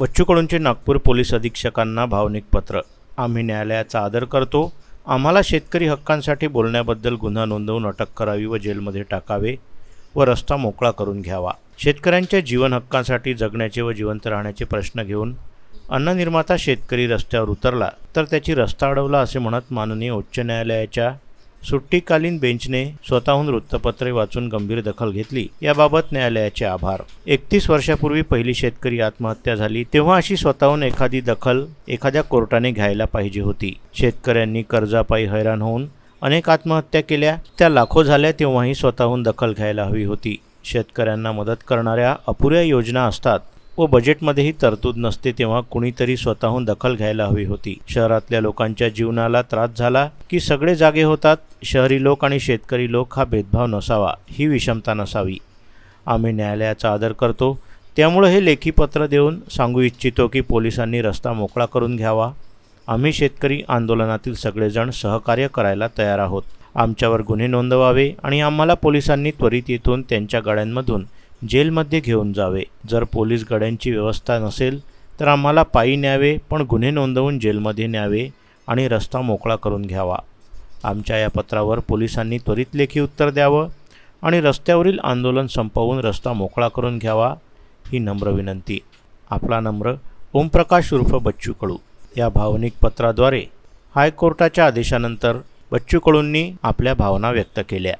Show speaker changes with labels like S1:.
S1: बच्चू कडूंचे नागपूर पोलीस अधीक्षकांना भावनिक पत्र. आम्ही न्यायालयाचा आदर करतो. आम्हाला शेतकरी हक्कांसाठी बोलण्याबद्दल गुन्हा नोंदवून अटक करावी व जेलमध्ये टाकावे व रस्ता मोकळा करून घ्यावा. शेतकऱ्यांच्या जीवन हक्कांसाठी जगण्याचे व जिवंत राहण्याचे प्रश्न घेऊन अन्ननिर्माता शेतकरी रस्त्यावर उतरला तर त्याची रस्ता अडवला असे म्हणत माननीय उच्च न्यायालयाच्या सुट्टीकालीन बेंचने स्वतःहून वृत्तपत्रे वाचून गंभीर दखल घेतली. याबाबत न्यायालयाचे आभार. एकतीस वर्षापूर्वी पहिली शेतकरी आत्महत्या झाली तेव्हा अशी स्वतःहून एखादी दखल एखाद्या कोर्टाने घ्यायला पाहिजे होती. शेतकऱ्यांनी कर्जापायी हैराण होऊन अनेक आत्महत्या केल्या. त्या लाखो झाल्या तेव्हाही स्वतःहून दखल घ्यायला हवी होती. शेतकऱ्यांना मदत करणाऱ्या अपुऱ्या योजना असतात. व बजेटमध्येही तरतूद नसते तेव्हा कुणीतरी स्वतःहून दखल घ्यायला हवी होती. शहरातल्या लोकांच्या जीवनाला त्रास झाला की सगळे जागे होतात शहरी लोक आणि शेतकरी लोक हा भेदभाव नसावा ही विषमता नसावी. आम्ही न्यायालयाचा आदर करतो. त्यामुळे हे लेखीपत्र देऊन सांगू इच्छितो की पोलिसांनी रस्ता मोकळा करून घ्यावा. आम्ही शेतकरी आंदोलनातील सगळेजण सहकार्य करायला तयार आहोत. आमच्यावर गुन्हे नोंदवावे आणि आम्हाला पोलिसांनी त्वरित येथून त्यांच्या गाड्यांमधून जेलमध्ये घेऊन जावे. जर पोलीस गाड्यांची व्यवस्था नसेल तर आम्हाला पायी न्यावे पण गुन्हे नोंदवून जेलमध्ये न्यावे आणि रस्ता मोकळा करून घ्यावा. आमच्या या पत्रावर पोलिसांनी त्वरित लेखी उत्तर द्यावं आणि रस्त्यावरील आंदोलन संपवून रस्ता मोकळा करून घ्यावा ही नम्र विनंती. आपला नम्र ओमप्रकाश उर्फ बच्चू कडू. या भावनिक पत्राद्वारे हायकोर्टाच्या आदेशानंतर बच्चू कडूंनी आपल्या भावना व्यक्त केल्या.